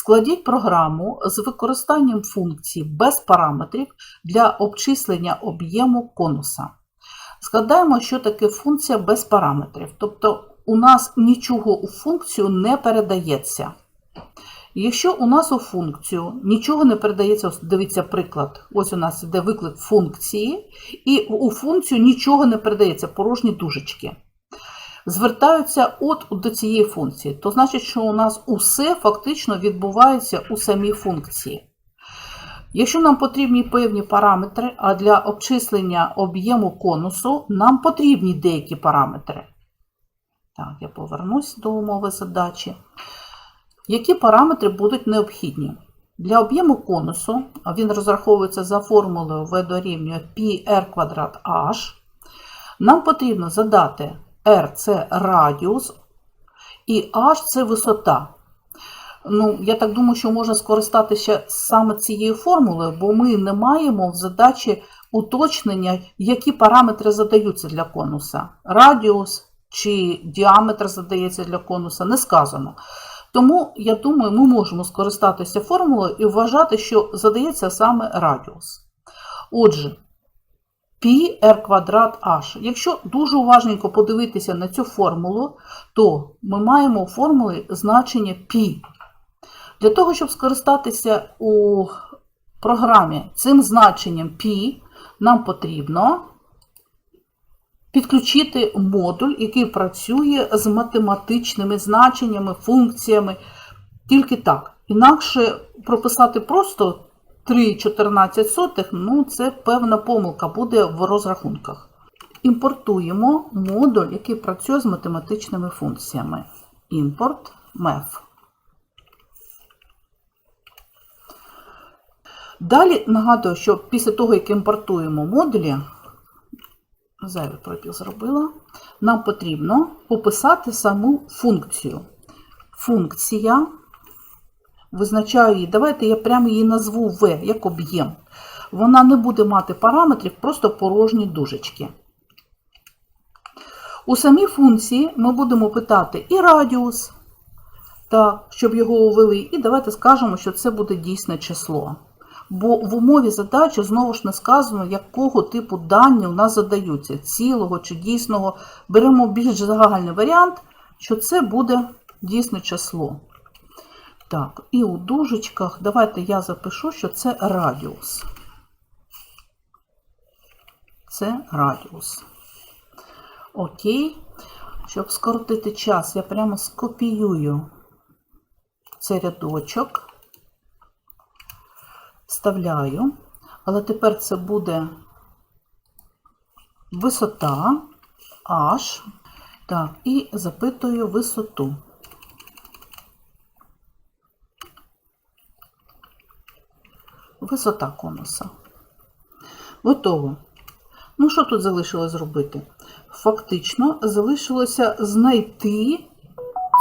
Складіть програму з використанням функцій без параметрів для обчислення об'єму конуса. Згадаємо, що таке функція без параметрів. Тобто у нас нічого у функцію не передається. Якщо у нас у функцію нічого не передається, ось дивіться приклад, ось у нас йде виклик функції, і у функцію нічого не передається, порожні дужечки. Звертаються от до цієї функції, то значить, що у нас усе фактично відбувається у самій функції. Якщо нам потрібні певні параметри, а для обчислення об'єму конусу нам потрібні деякі параметри. Так, я повернусь до умови задачі. Які параметри будуть необхідні? Для об'єму конусу, він розраховується за формулою v дорівнює πr квадрат h, нам потрібно задати r це радіус і h це висота. Ну, я так думаю, що можна скористатися саме цією формулою, бо ми не маємо в задачі уточнення, які параметри задаються для конуса. Радіус чи діаметр задається для конуса, не сказано. Тому, я думаю, ми можемо скористатися формулою і вважати, що задається саме радіус. Отже, πr квадрат h. Якщо дуже уважненько подивитися на цю формулу, то ми маємо у формулі значення π. Для того, щоб скористатися у програмі цим значенням π, нам потрібно підключити модуль, який працює з математичними значеннями, функціями. Тільки так. Інакше прописати просто 3,14, ну це певна помилка буде в розрахунках. Імпортуємо модуль, який працює з математичними функціями. Імпорт MEF. Далі нагадую, що після того, як імпортуємо модулі, зайвий пропіл зробила, нам потрібно описати саму функцію. Функція, визначаю її, давайте я прямо її назву V, як об'єм. Вона не буде мати параметрів, просто порожні дужечки. У самій функції ми будемо питати і радіус, так, щоб його увели, і давайте скажемо, що це буде дійсне число. Бо в умові задачі знову ж не сказано, якого типу дані у нас задаються, цілого чи дійсного. Беремо більш загальний варіант, що це буде дійсне число. Так, і у дужечках давайте я запишу, що це радіус. Це радіус. Окей. Щоб скоротити час, я прямо скопіюю цей рядочок вставляю, але тепер це буде висота H. Так, і запитую висоту. Висота конуса. Готово. Ну, що тут залишилось зробити? Фактично залишилося знайти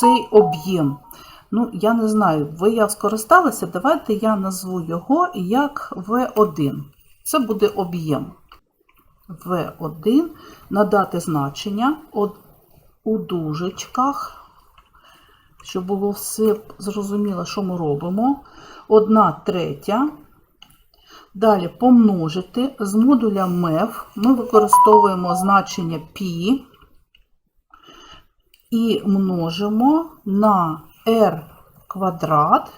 цей об'єм. Ну, я не знаю, ви я скористалася, давайте я назву його як V1. Це буде об'єм. V1 надати значення у дужечках, щоб було все зрозуміло, що ми робимо. Одна третя. Далі помножити з модуля MEF ми використовуємо значення π і множимо на r квадрат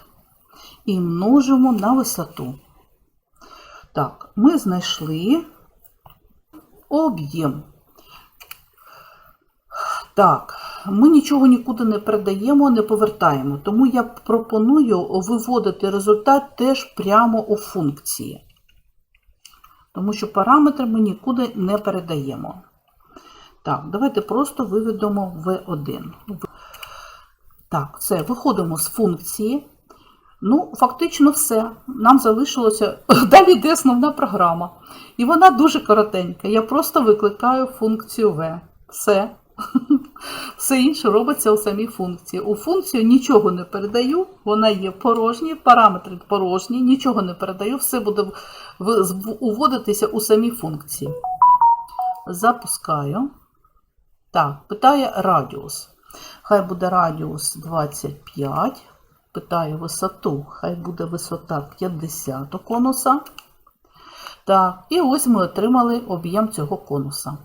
і множимо на висоту. Так, ми знайшли об'єм. Так, ми нічого нікуди не передаємо, не повертаємо, тому я пропоную виводити результат теж прямо у функції. Тому що параметри ми нікуди не передаємо. Так, давайте просто виведемо V1. Так, все, виходимо з функції. Ну, фактично все. Нам залишилося. Далі йде основна програма. І вона дуже коротенька. Я просто викликаю функцію V. Все. Все інше робиться у самій функції. У функцію нічого не передаю, вона є порожні, параметри порожні, нічого не передаю, все буде уводитися у самій функції. Запускаю. Так, питає радіус. Хай буде радіус 25. питає висоту, хай буде висота 50 конуса. Так, і ось ми отримали об'єм цього конуса.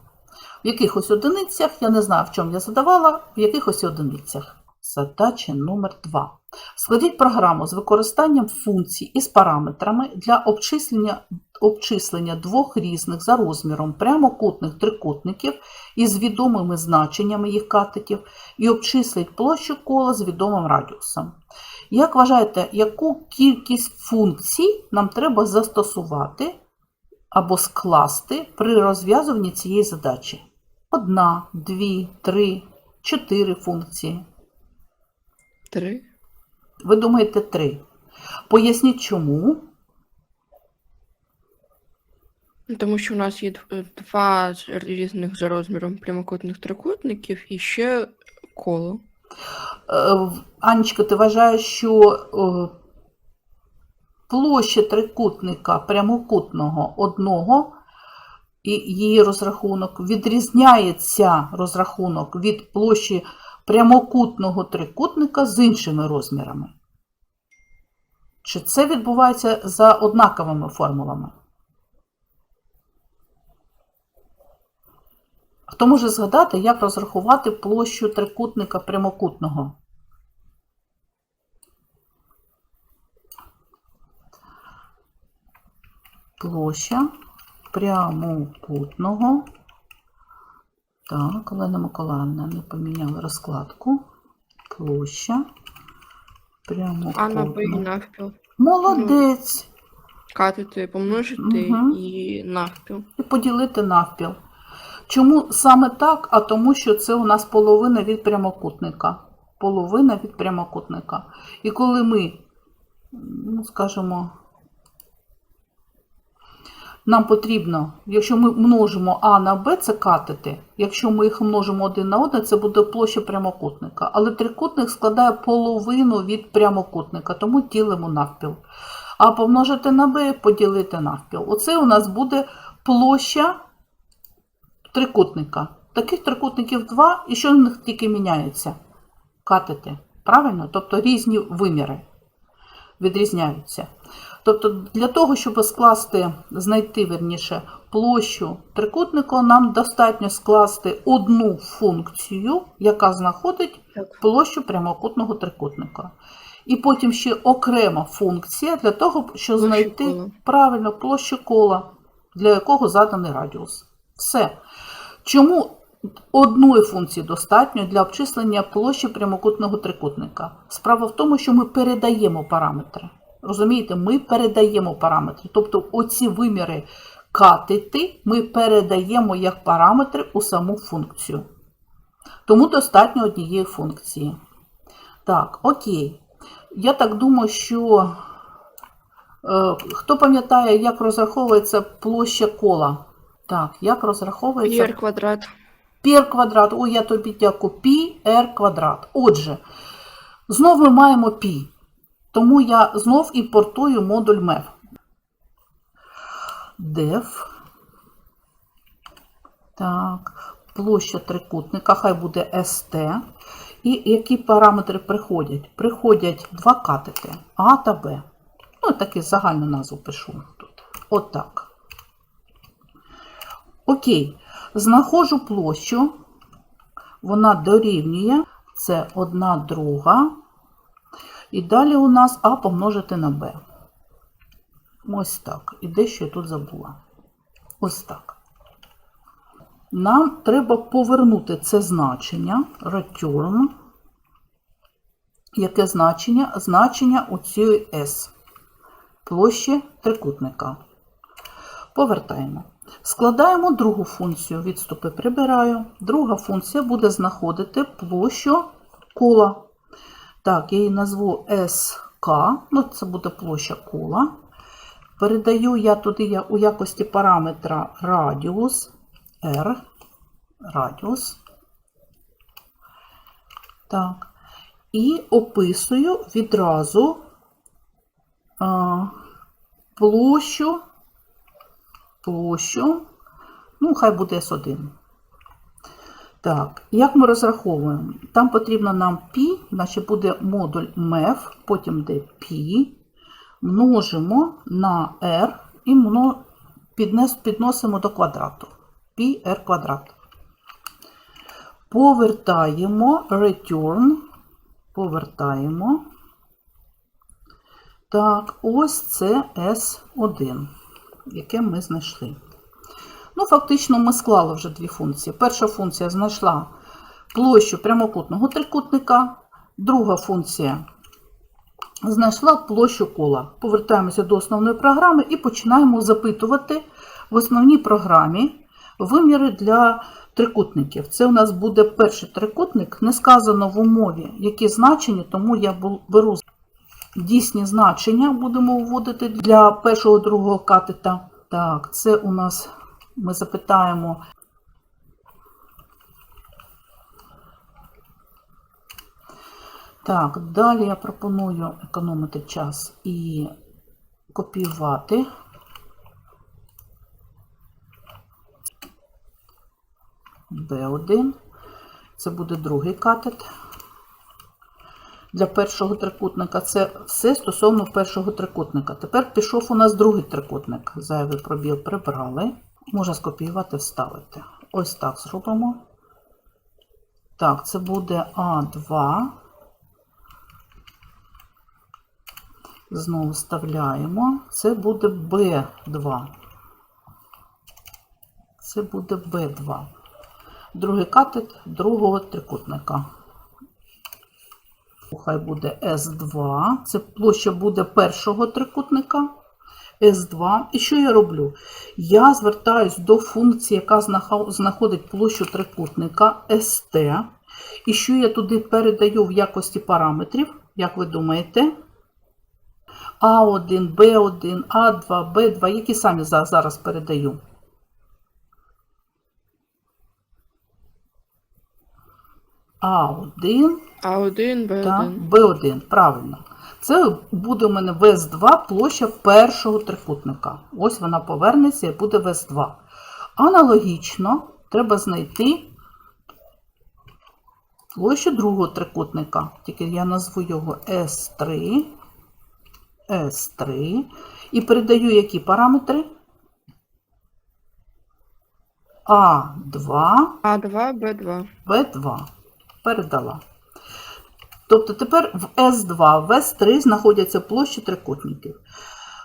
Якихось одиницях, я не знаю, в чому я задавала, в якихось одиницях. Задача номер 2. Складіть програму з використанням функцій із параметрами для обчислення, обчислення двох різних за розміром прямокутних трикутників із відомими значеннями їх катетів і обчислить площу кола з відомим радіусом. Як вважаєте, яку кількість функцій нам треба застосувати або скласти при розв'язуванні цієї задачі? Одна, дві, три, чотири функції. Три. Ви думаєте три. Поясніть чому. Тому що у нас є два різних за розміром прямокутних трикутників і ще коло. Е, Анечка, ти вважаєш, що е, площа трикутника прямокутного одного і її розрахунок відрізняється розрахунок від площі прямокутного трикутника з іншими розмірами? Чи це відбувається за однаковими формулами? Хто може згадати, як розрахувати площу трикутника прямокутного? Площа прямокутного. Так, Олена Миколаївна не поміняла розкладку. Площа А на і навпіл. Молодець. Катити, помножити Мгм. і навпіл. і поділити навпіл. Чому саме так? А тому, що це у нас половина від прямокутника. Половина від прямокутника. І коли ми, ну, скажімо, нам потрібно, якщо ми множимо А на Б, це катети. Якщо ми їх множимо один на один, це буде площа прямокутника. Але трикутник складає половину від прямокутника, тому ділимо навпіл. А помножити на b, поділити навпіл. Оце у нас буде площа трикутника. Таких трикутників два, і що в них тільки міняється? Катети. Правильно? Тобто різні виміри відрізняються. Тобто для того, щоб скласти, знайти верніше, площу трикутника, нам достатньо скласти одну функцію, яка знаходить площу прямокутного трикутника. І потім ще окрема функція для того, щоб знайти кола. правильно площу кола, для якого заданий радіус. Все. Чому одної функції достатньо для обчислення площі прямокутного трикутника? Справа в тому, що ми передаємо параметри. Розумієте, ми передаємо параметри. Тобто оці виміри катети ми передаємо як параметри у саму функцію. Тому достатньо однієї функції. Так, окей. Я так думаю, що е, хто пам'ятає, як розраховується площа кола? Так, як розраховується Пір квадрат. пір квадрат. Ой, я тобі дякую. Пі r квадрат. Отже, знов ми маємо пі. Тому я знов імпортую модуль MEF. Def. Так, площа трикутника, хай буде ST. І які параметри приходять? Приходять два катети А та Б. Ну, таку загальну назву пишу тут. Отак. Окей. Знаходжу площу. Вона дорівнює. Це одна друга. І далі у нас А помножити на Б. Ось так. І дещо я тут забула. Ось так. Нам треба повернути це значення return. Яке значення? Значення у цієї S. Площі трикутника. Повертаємо. Складаємо другу функцію. Відступи прибираю. Друга функція буде знаходити площу кола. Так, я її назву SK, ну це буде площа кола. Передаю я туди я у якості параметра радіус R. Радіус. Так. І описую відразу а, площу, площу, ну, хай буде S1. Так, як ми розраховуємо? Там потрібно нам π, значить буде модуль MEF, потім де π, множимо на r і мно- піднес, підносимо до квадрату. πr квадрат. Повертаємо return, повертаємо. Так, ось це S1, яке ми знайшли. Ну, фактично, ми склали вже дві функції. Перша функція знайшла площу прямокутного трикутника, друга функція знайшла площу кола. Повертаємося до основної програми і починаємо запитувати в основній програмі виміри для трикутників. Це у нас буде перший трикутник. Не сказано в умові, які значення, тому я беру дійсні значення, будемо вводити для першого другого катета. Так, це у нас ми запитаємо. Так, далі я пропоную економити час і копіювати. B1. Це буде другий катет. Для першого трикутника це все стосовно першого трикутника. Тепер пішов у нас другий трикутник. Зайвий пробіл прибрали. Можна скопіювати, вставити. Ось так зробимо. Так, це буде А2. Знову вставляємо. Це буде Б2. Це буде Б2. Другий катет другого трикутника. Хай буде S2. Це площа буде першого трикутника. S2. І що я роблю? Я звертаюсь до функції, яка знаходить площу трикутника ST. І що я туди передаю в якості параметрів, як ви думаєте? А1, Б1, А2, Б2, які самі зараз передаю. А1, А1, Б1. так, Б1, правильно. Це буде у мене ВС2 площа першого трикутника. Ось вона повернеться і буде ВС2. Аналогічно треба знайти площу другого трикутника. Тільки я назву його S3. S3. І передаю які параметри? А2. А2, Б2. В2 передала. Тобто тепер в С2, в С3 знаходяться площі трикутників.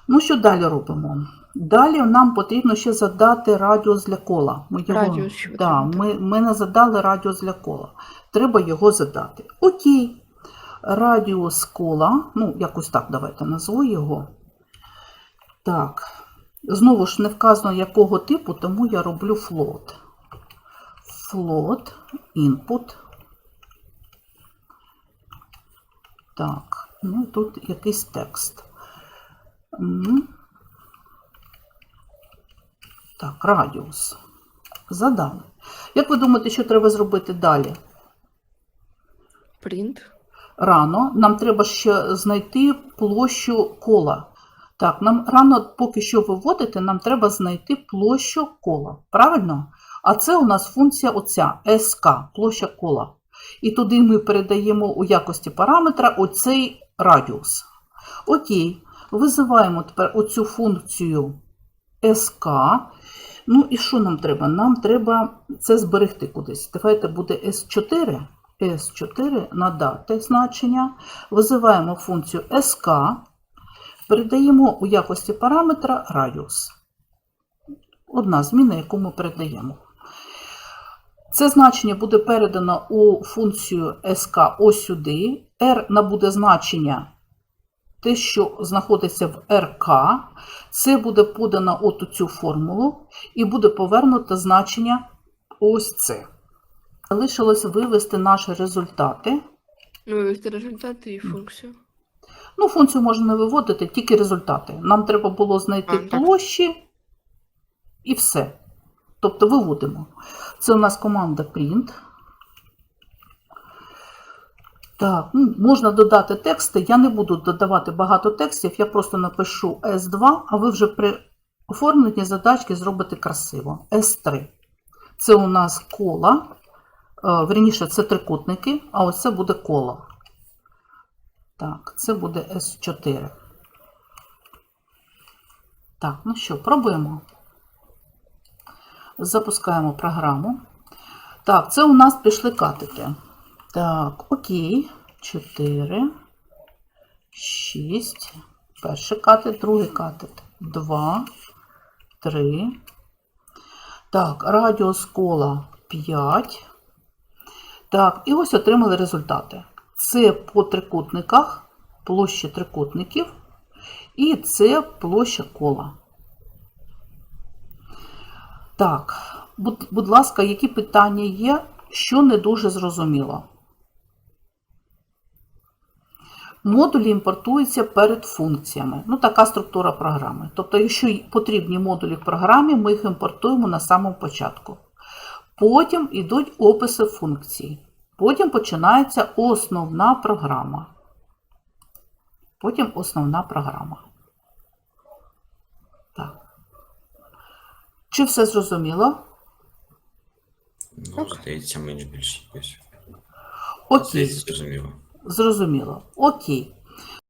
Ну, що далі робимо? Далі нам потрібно ще задати радіус для кола. Ми його, Радіус да, ми, ми не задали радіус для кола. Треба його задати. Окей. Радіус кола, ну, якось так, давайте назву його. Так. Знову ж не вказано, якого типу, тому я роблю float. Float, input. Так, ну тут якийсь текст. Так, радіус. Задали. Як ви думаєте, що треба зробити далі? Print. Рано. Нам треба ще знайти площу кола. Так, нам рано поки що виводити, нам треба знайти площу кола. Правильно? А це у нас функція оця SK, площа кола. І туди ми передаємо у якості параметра оцей радіус. Окей, визиваємо тепер оцю функцію SK. Ну і що нам треба? Нам треба це зберегти кудись. Давайте буде S4. S4 надати значення. Визиваємо функцію SK. Передаємо у якості параметра радіус. Одна зміна, яку ми передаємо. Це значення буде передано у функцію SK ось сюди. R набуде значення те, що знаходиться в RK. Це буде подано от у цю формулу і буде повернуто значення ось це. Залишилось вивести наші результати. Ну, вивести результати і функцію. Ну, функцію можна не виводити, тільки результати. Нам треба було знайти А, площі і все. Тобто виводимо. Це у нас команда print. Так, ну, можна додати тексти. Я не буду додавати багато текстів, я просто напишу S2, а ви вже при оформленні задачки зробите красиво. S3. Це у нас кола. верніше, це трикутники, а ось це буде коло. Так, це буде С4. Так, ну що, пробуємо. Запускаємо програму. Так, це у нас пішли катети. Так, окей. 4, 6. Перший катет, другий катет. 2, 3. Так, радіус кола 5. Так, і ось отримали результати. Це по трикутниках, площі трикутників, і це площа кола. Так, будь, будь ласка, які питання є, що не дуже зрозуміло? Модулі імпортуються перед функціями. Ну, така структура програми. Тобто, якщо потрібні модулі в програмі, ми їх імпортуємо на самому початку. Потім йдуть описи функцій. Потім починається основна програма. Потім основна програма. Чи все зрозуміло? Ну, здається, менш більш якось. Окей. Здається, зрозуміло. Зрозуміло. Окей.